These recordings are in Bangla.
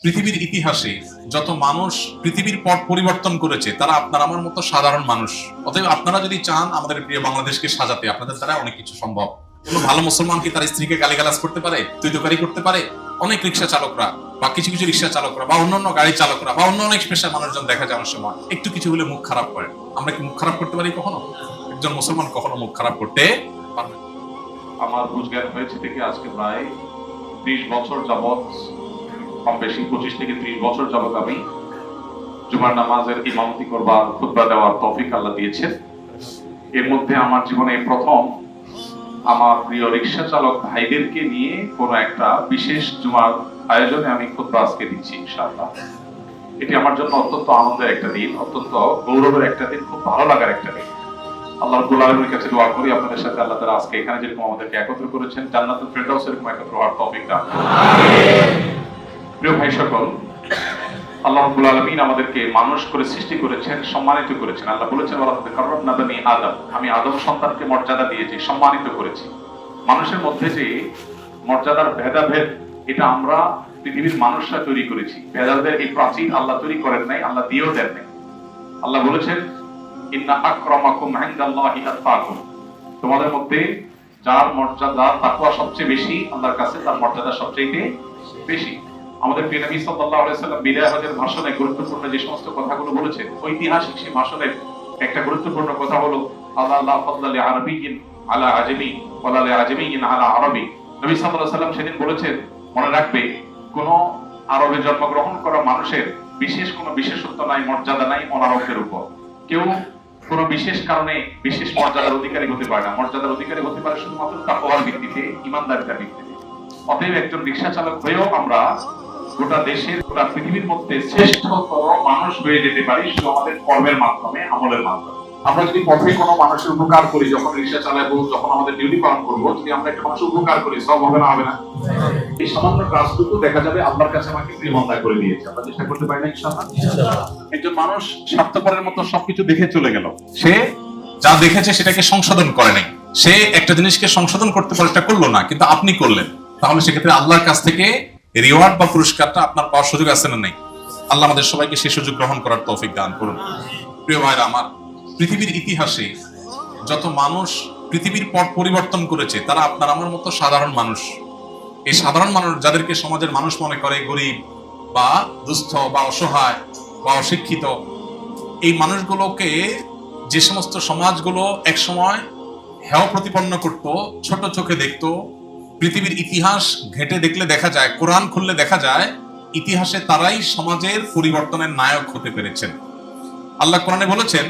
পৃথিবীর ইতিহাসে যত মানুষ পৃথিবীর পট পরিবর্তন করেছে, তারা আপনার আমার মতো সাধারণ মানুষ। অতএব আপনারা যদি চান আমাদের প্রিয় বাংলাদেশকে সাজাতে, আপনাদের দ্বারা অনেক কিছু সম্ভব। কোনো ভালো মুসলমান কি তার স্ত্রীকে গালিগালাজ করতে পারে তুই করতে পারে? অনেক রিক্সা চালকরা বা কিছু কিছু রিক্সা চালকরা বা অন্যান্য গাড়ি চালকরা বা অন্য অনেক পেশা মানুষজন দেখা যায় অনেক সময় একটু কিছু হলে মুখ খারাপ করে। আমরা কি মুখ খারাপ করতে পারি কখনো? একজন মুসলমান কখনো মুখ খারাপ করতে পারবে আমার বুঝজ্ঞান হয়েছে থেকে আজকে প্রায় ত্রিশ বছর যাবৎ কম বেশি পঁচিশ থেকে ত্রিশ বছর যাবৎ আমি জুমার নামাজের ইমামতি করবার, খুতবা দেওয়ার তৌফিক আল্লাহ দিয়েছেন। এর মধ্যে আমার জীবনে প্রথম আমার প্রিয় রিক্সা চালক ভাইদেরকে নিয়ে কোনো একটা বিশেষ জুমার আয়োজনে আমি খুতবা আজকে দিচ্ছি, ইনশাআল্লাহ। এটি আমার জন্য অত্যন্ত আনন্দের একটা দিন, অত্যন্ত গৌরবের একটা দিন, খুব ভালো লাগার একটা দিন। আল্লাহ আলামিনের কাছে দোয়া করি, আপনাদের সাথে আল্লাহ তাআলা আজকে এখানে যেরকম আমাদেরকে একত্র করেছেন, জান্নাতুল ফেরদাউস এরকম একত্র হওয়ার তৌফিক দান প্রিয় ভাই সকল, আল্লাহ আলামিন আমাদেরকে মানুষ করে সৃষ্টি করেছেন, সম্মানিত করেছেন। আল্লাহ বলেছেন লাকাদ আদম। আমি আদম সন্তানকে মর্যাদা দিয়েছি সম্মানিত করেছি। মানুষের মধ্যে যে মর্যাদার ভেদাভেদ, এটা আমরা পৃথিবীর মানুষরা তৈরি করেছি। ভেদাভেদের এই প্রাচীন আল্লাহ তৈরি করেন নাই, আল্লাহ দিয়েও দেন নাই। আল্লাহ বলেছেন, ইন্না আকরামাকুম আতকাকুম তোমাদের মধ্যে যার মর্যাদা তাকওয়া সবচেয়ে বেশি, আল্লাহর কাছে তার মর্যাদা সবচেয়ে বেশি। আমাদের প্রিয় নবী সাল্লাল্লাহু বিদায় ভাষণে গুরুত্বপূর্ণ যে সমস্ত কথাগুলো বলেছেন, ঐতিহাসিক সেই ভাষণে একটা গুরুত্বপূর্ণ কথা হলো, আল্লাহ আল্লাহ আলা আজমি আলা আরবি। নবী সাল্লাম সেদিন বলেছেন, মনে রাখবে, কোন আরবে জন্মগ্রহণ করা মানুষের বিশেষ বিশেষত্ব নাই, মর্যাদা নাই উপর। কেউ কোন বিশেষ কারণে বিশেষ মর্যাদার অধিকারী হতে পারে না। মর্যাদার অধিকারী হতে পারে শুধুমাত্র ভিত্তিতে, ইমানদারিতার ভিত্তিতে। অতএব একজন রিক্সা চালক হয়েও আমরা গোটা দেশের, গোটা পৃথিবীর মধ্যে শ্রেষ্ঠতর মানুষ হয়ে যেতে পারি শুধু আমাদের কর্মের মাধ্যমে, আমলের মাধ্যমে। আমরা যদি পথে কোনো মানুষের উপকার করি, যখন রিক্সা চালাবো যখন আমাদের ডিউটি পালন করব, যদি আমরা একটা মানুষের উপকার করি, সব হবে না হবে না। এই সামান্য কাজটুকু দেখা যাবে, আল্লাহর কাছে আমাকে প্রিয়মন্দায় করে দিয়েছে। আমরা চেষ্টা করতে পারি না একজন মানুষ স্বার্থপরের মতো সবকিছু দেখে চলে গেল। সে যা দেখেছে সেটাকে সংশোধন করে নাই। সে একটা জিনিসকে সংশোধন করতে চেষ্টা করল না, কিন্তু আপনি করলেন। তাহলে সেক্ষেত্রে আল্লাহর কাছ থেকে রিওয়ার্ড বা পুরস্কারটা আপনার পাওয়ার সুযোগ আছে না নেই? আল্লাহ আমাদের সবাইকে সেই সুযোগ গ্রহণ করার তৌফিক দান করুন। প্রিয় ভাইরা আমার, পৃথিবীর ইতিহাসে যত মানুষ পৃথিবীর পট পরিবর্তন করেছে, তারা আপনার আমার মতো সাধারণ মানুষ। এই সাধারণ মানুষ যাদেরকে সমাজের মানুষ মনে করে, গরিব বা দুস্থ বা অসহায় বা অশিক্ষিত, এই মানুষগুলোকে যে সমস্ত সমাজগুলো একসময় হেয় প্রতিপন্ন করত, ছোট চোখে দেখতো পৃথিবীর ইতিহাস ঘেটে দেখলে দেখা যায়, কোরআন খুললে দেখা যায়, ইতিহাসে তারাই সমাজের পরিবর্তনের নায়ক হতে পেরেছেন। আল্লাহ কোরআনে বলেছেন,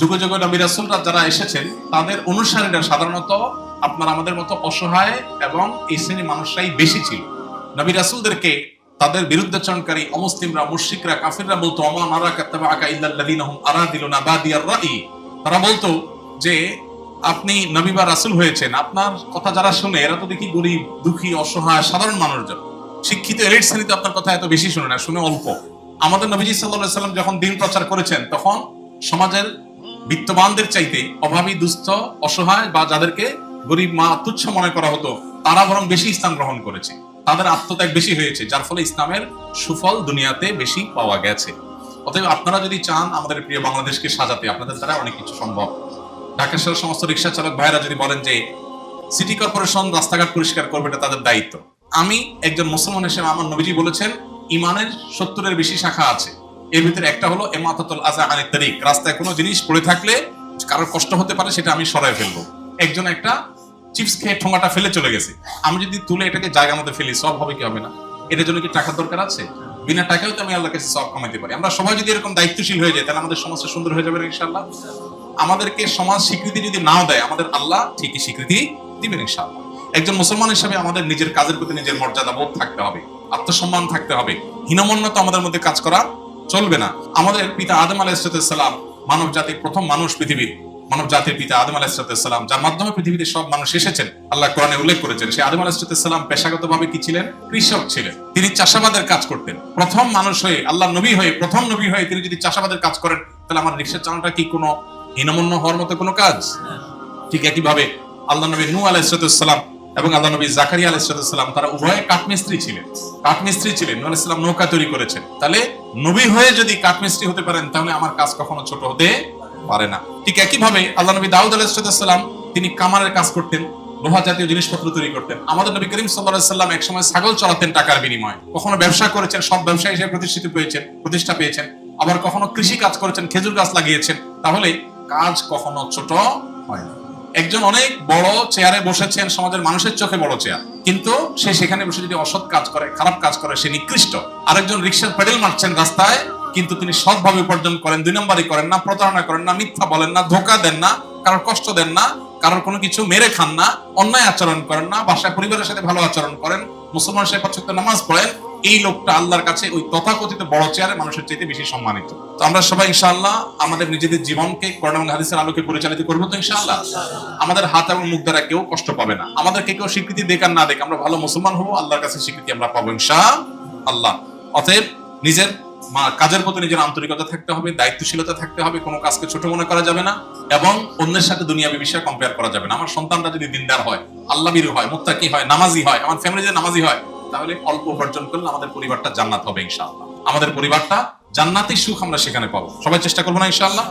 যুগে যুগে নবী রাসূলরা যারা এসেছেন, তাদের অনুসারীরা সাধারণত আপনার আমাদের মতো অসহায় এবং এই শ্রেণির মানুষরাই বেশি ছিল। নবী রাসূলদেরকে তাদের বিরুদ্ধাচরণকারী অমুসলিমরা, মুশরিকরা, কাফিররা বলতো আমা নারা কাত্তাবা আকা ইল্লাল্লাযিনা হুম আরাদিলুনা বাদিয়ার রাই। তারা বলতো যে আপনি নবী বা রাসূল হয়েছেন, আপনার কথা যারা শুনে, এরা তো দেখি গরিব, দুঃখী, অসহায়, সাধারণ মানুষজন। শিক্ষিত এলিট শ্রেণীতে আপনার কথা এত বেশি শুনে না, শুনে অল্প। আমাদের নবীজি আলাইহি সাল্লাম যখন দিন প্রচার করেছেন, তখন সমাজের বিত্তবানদের চাইতে অভাবী, দুস্থ, অসহায় বা যাদেরকে গরিব মা তুচ্ছ মনে করা হতো, তারা বরং বেশি ইসলাম গ্রহণ করেছে। তাদের আত্মত্যাগ বেশি হয়েছে, যার ফলে ইসলামের সুফল দুনিয়াতে বেশি পাওয়া গেছে। অতএব আপনারা যদি চান আমাদের প্রিয় বাংলাদেশকে সাজাতে, আপনাদের দ্বারা অনেক কিছু সম্ভব। ঢাকা শহরের সমস্ত রিক্সা চালক ভাইরা যদি বলেন যে সিটি কর্পোরেশন রাস্তাঘাট পরিষ্কার করবে, এটা তাদের দায়িত্ব। আমি একজন মুসলমান হিসেবে আমার নবীজি বলেছেন, ইমানের সত্তরের বেশি শাখা আছে। এর ভিতরে একটা হলো এমাতাতুল আজা আনি তারিক রাস্তায় কোনো জিনিস পড়ে থাকলে কারোর কষ্ট হতে পারে, সেটা আমি সরাই ফেলব। একজন একটা চিপস খেয়ে ঠোঙাটা ফেলে চলে গেছে। আমি যদি তুলে এটাকে জায়গা মতো ফেলি, সব হবে কি হবে না? এটার জন্য কি টাকার দরকার আছে? বিনা টাকাও তো আমি আল্লাহ কাছে সব কমাইতে পারি। আমরা সবাই যদি এরকম দায়িত্বশীল হয়ে যায় তাহলে আমাদের সমাজটা সুন্দর হয়ে যাবে না ইনশাআল্লাহ? আমাদেরকে সমাজ স্বীকৃতি যদি নাও দেয়, আমাদের আল্লাহ ঠিকই স্বীকৃতি দিবেন ইনশাআল্লাহ। একজন মুসলমান হিসেবে আমাদের নিজের কাজের প্রতি নিজের মর্যাদা বোধ থাকতে হবে, আত্মসম্মান থাকতে হবে, হীনমন্যতা আমাদের মধ্যে কাজ করা চলবে না। আমাদের পিতা আদম আলাইসালাম মানব জাতির প্রথম মানুষ পৃথিবীর মানব জাতির পিতা আদম আলাইসালাম যার মাধ্যমে পৃথিবীতে সব মানুষ এসেছেন। আল্লাহ কোরআনে উল্লেখ করেছেন, সে আদম আলাইসালাম পেশাগত ভাবে কি ছিলেন? কৃষক ছিলেন। তিনি চাষাবাদের কাজ করতেন। প্রথম মানুষ হয়ে, আল্লাহ নবী হয়ে, প্রথম নবী হয়ে তিনি যদি চাষাবাদের কাজ করেন, তাহলে আমার রিক্সা চালানোটা কি কোনো হীনমন্য হওয়ার মতো কোনো কাজ? ঠিক একইভাবে আল্লাহ নবী নূ আলাইসালাম এবং আল্লাহ নবী জাকারিয়া আলাইসালাম তারা উভয়ে কাঠমিস্ত্রি ছিলেন। কাঠমিস্ত্রি ছিলেন, নূহ আলাইহিস সালাম নৌকা তৈরি করেছেন। তাহলে নবী হয়ে যদি কাঠমিস্ত্রি হতে পারেন, তাহলে আমার কাজ কখনো ছোট হতে পারে না। ঠিক একই ভাবে আল্লাহ নবী দাউদ আলাইসালাম তিনি কামারের কাজ করতেন, লোহা জাতীয় জিনিসপত্র তৈরি করতেন। আমাদের নবী করিম সাল্লাহ সাল্লাম একসময় ছাগল চড়াতেন টাকার বিনিময়ে। কখনো ব্যবসা করেছেন, সব ব্যবসায়ী হিসেবে প্রতিষ্ঠিত পেয়েছেন প্রতিষ্ঠা পেয়েছেন। আবার কখনো কৃষি কাজ করেছেন, খেজুর গাছ লাগিয়েছেন। তাহলে কাজ কখনো ছোট হয় না। একজন অনেক বড় চেয়ারে বসেছেন, সমাজের মানুষের চোখে বড় চেয়ার। কিন্তু সে সেখানে বসে যদি অসৎ কাজ করে, খারাপ কাজ করে, সে নিকৃষ্ট। আরেকজন রিক্সার পেডেল মারছেন রাস্তায়, কিন্তু তিনি সৎভাবে উপার্জন করেন, দুই নম্বরই করেন না, প্রতারণা করেন না, মিথ্যা বলেন না, ধোকা দেন না, কারোর কষ্ট দেন না, কারোর কোনো কিছু মেরে খান না, অন্যায় আচরণ করেন না, বাসায় পরিবারের সাথে ভালো আচরণ করেন মুসলমান সাহেব নামাজ পড়েন এই লোকটা আল্লাহর কাছে ওই তথাকথিত বড় চেয়ারে মানুষের চাইতে বেশি সম্মানিত। তো আমরা সবাই ইনশাআল্লাহ আমাদের নিজেদের জীবনকে কোরআন এবং হাদিসের আলোকে পরিচালিত করব তো ইনশাআল্লাহ। আমাদের হাত এবং মুখ দ্বারা কেউ কষ্ট পাবে না। আমাদেরকে কেউ স্বীকৃতি দেখ আর না দেখ আমরা ভালো মুসলমান হব, আল্লাহর কাছে স্বীকৃতি আমরা পাবো ইনশা আল্লাহ অতএব নিজের কাজের প্রতি নিজের আন্তরিকতা থাকতে হবে, দায়িত্বশীলতা থাকতে হবে, কোনো কাজকে ছোট মনে করা যাবে না এবং অন্যের সাথে দুনিয়াবি বিষয়ে কম্পেয়ার করা যাবে না। আমার সন্তানরা যদি দিনদার হয় আল্লাহ বিরু হয়, মুত্তাকি হয়, নামাজি হয়, আমার ফ্যামিলি যদি নামাজি হয় তাহলে অল্প উপার্জন করলে আমাদের পরিবারটা জান্নাত হবে ইনশাআল্লাহ। আমাদের পরিবারটা জান্নাতি সুখ আমরা সেখানে পাবো। সবাই চেষ্টা করব না ইনশাআল্লাহ?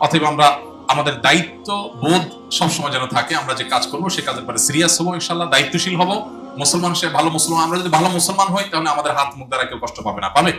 অথবা আমরা আমাদের দায়িত্ব বোধ সবসময় যেন থাকে, আমরা যে কাজ করব সে কাজের পরে সিরিয়াস হব ইনশাআল্লাহ, দায়িত্বশীল হব। মুসলমান সে ভালো মুসলমান, আমরা যদি ভালো মুসলমান হই, তাহলে আমাদের হাত মুখ দ্বারা কেউ কষ্ট পাবে না। পাবে?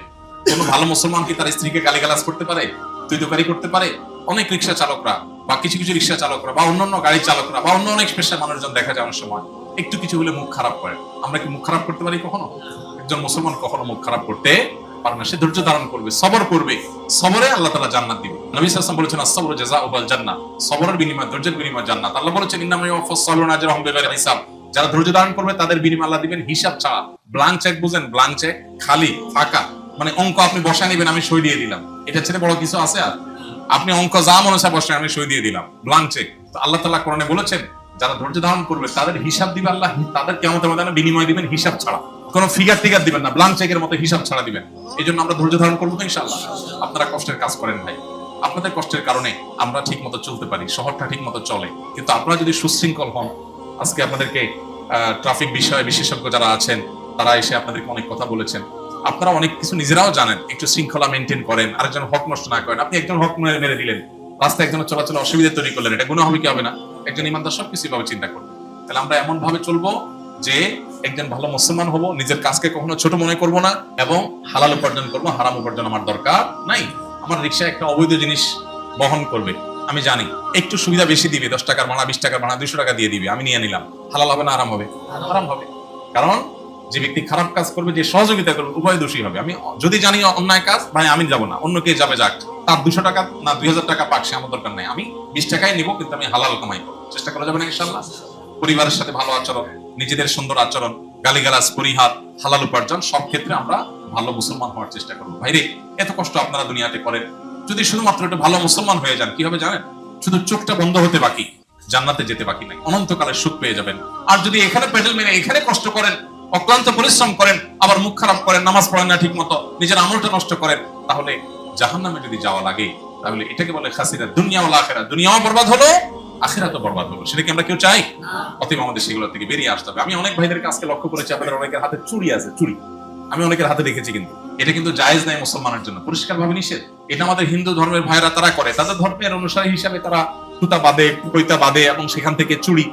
কোনো ভালো মুসলমান কি তার স্ত্রীকে গালিগালাজ করতে পারে তুই দোকারি করতে পারে? অনেক রিক্সা চালকরা বা কিছু কিছু রিক্সা চালকরা বা অন্যান্য গাড়ি চালকরা বা অন্য অনেক পেশার মানুষজন দেখা যায় অনেক সময়। একটু কিছু হলে মুখ খারাপ করে। আমরা কি মুখ খারাপ করতে পারি কখনো? একজন মুসলমান কখনো মুখ খারাপ করতে পারে না। সে ধৈর্য ধারণ করবে, সবর করবে। সবরে আল্লাহ তালা জান্নাত দিবে। নবী সাল্লাম বলেছেন, আসসাবর জাযা উবাল জান্নাত সবরের বিনিময়, ধৈর্যের বিনিময় জান্নাত। আল্লাহ বলেছেন, ইন্নামা ইয়াওয়াফাস সাবিরুনা আজরাহুম বিগাইরি হিসাব। যারা ধৈর্য ধারণ করবে, তাদের বিনিময় আল্লাহ দিবেন হিসাব ছাড়া। ব্লাঙ্ক চেক বুঝেন ব্লাঙ্ক চেক খালি, ফাঁকা। মানে অঙ্ক আপনি বসায় নেবেন, আমি সই দিয়ে দিলাম। এটা ছেড়ে বড় কিছু আছে আর? আপনি অঙ্ক যা মনে হয় বসায়, আমি সই দিয়ে দিলাম। ব্লাঙ্ক চেক আল্লাহ তালা কোরআনে বলেছেন যারা ধৈর্য ধারণ করবে, তাদের হিসাব দিবে আল্লাহ, তাদের কেমন ময়দানে বিনিময় দিবেন হিসাব ছাড়া। কোনো ফিগার টিগার দিবেন না ব্লাঙ্ক চেকের মতো হিসাব ছাড়া দিবেন। এই জন্য আমরা ধৈর্য ধারণ করব তো ইনশাআল্লাহ। আপনারা কষ্টের কাজ করেন ভাই আপনাদের কষ্টের কারণে আমরা ঠিক মতো চলতে পারি, শহরটা ঠিক মতো চলে। কিন্তু আপনারা যদি সুশৃঙ্খল হন, আজকে আপনাদেরকে ট্রাফিক বিষয়ে বিশেষজ্ঞ যারা আছেন, তারা এসে আপনাদেরকে অনেক কথা বলেছেন। আপনারা অনেক কিছু নিজেরাও জানেন, একটু শৃঙ্খলা মেনটেন করেন, আরেকজন হক নষ্ট না করেন। আপনি একজন হক মেরে দিলেন। রাস্তায় একজনের চলাচলে অসুবিধা তৈরি করলেন, এটা গুণ হবে কি হবে না? একজন ইমানদার সব কিছু ভাবে চিন্তা করবে। তাহলে আমরা এমন ভাবে চলবো যে একজন ভালো মুসলমান হব, নিজের কাজকে কখনো ছোট মনে করব না এবং হালাল উপার্জন করব, হারাম উপার্জন আমার দরকার নাই। আমার রিক্সা একটা অবৈধ জিনিস বহন করবে, আমি জানি। একটু সুবিধা বেশি দিবে, দশ টাকার ভাড়া, বিশ টাকার ভাড়া, দুইশো টাকা দিয়ে দিবে, আমি নিয়ে নিলাম। হালাল হবে না আরাম হবে? আরাম হবে। কারণ যে ব্যক্তি খারাপ কাজ করবে, যে সহযোগিতা করবে, উভয় দোষী হবে। আমি যদি জানি অন্যায় কাজ, ভাই, আমি যাব না। অন্য কে যাবে যাক। তার দুশো টাকা না দুই হাজার টাকা পাক সে আমার দরকার নাই। আমি বিশ টাকাই নিবো, কিন্তু আমি হালাল কামাই চেষ্টা করা যাবে না ইনশাল্লাহ পরিবারের সাথে ভালো আচরণ, নিজেদের সুন্দর আচরণ, গালিগালাজ, পরিহার, হালাল উপার্জন, সব ক্ষেত্রে আমরা ভালো মুসলমান হওয়ার চেষ্টা করব। ভাইরে এত কষ্ট আপনারা দুনিয়াতে করেন। যদি শুধুমাত্র একটা ভালো মুসলমান হয়ে যান, কি হবে জানেন? শুধু চোখটা বন্ধ হতে বাকি, জান্নাতে যেতে বাকি নাই। অনন্তকালের সুখ পেয়ে যাবেন। আর যদি এখানে পেডেল মেরে এখানে কষ্ট করেন অক্লান্ত পরিশ্রম করেন, আবার মুখ খারাপ করেন, নামাজ পড়েন না ঠিক মতো নিজের আমলটা নষ্ট করেন, তাহলে জাহান্নামে যদি যাওয়া লাগে, তাহলে এটাকে বলে খাসিরা দুনিয়া ওলা আখেরা দুনিয়াও বরবাদ হলো আখেরা তো বরবাদ হলো। সেটা কি আমরা কেউ চাই? অতএব আমাদের সেগুলো থেকে বেরিয়ে আসতে হবে। আমি অনেক ভাইদেরকে আজকে লক্ষ্য করেছি, আপনাদের অনেকের হাতে চুরি আছে চুরি আমি অনেকের হাতে দেখেছি কিন্তু। এটা কিন্তু জায়েজ নাই মুসলমানের জন্য। পরিষ্কার ভাবে নিষেধ। এটা আমাদের হিন্দু ধর্মের ভাইরা তারা করে। তাদের ধর্মের অনুসারী হিসাবে তারা সুতা বাঁধে, পৈতা বাঁধে এবং সেখান থেকে চুরি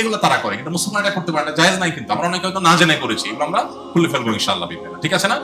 এগুলো তারা করে। কিন্তু মুসলমানরা করতে পারে না, জায়েজ নাই কিন্তু। আমরা অনেকে হয়তো না জেনে করেছি। এগুলো আমরা খুলে ফেলব ইনশাআল্লাহ ঠিক আছে না?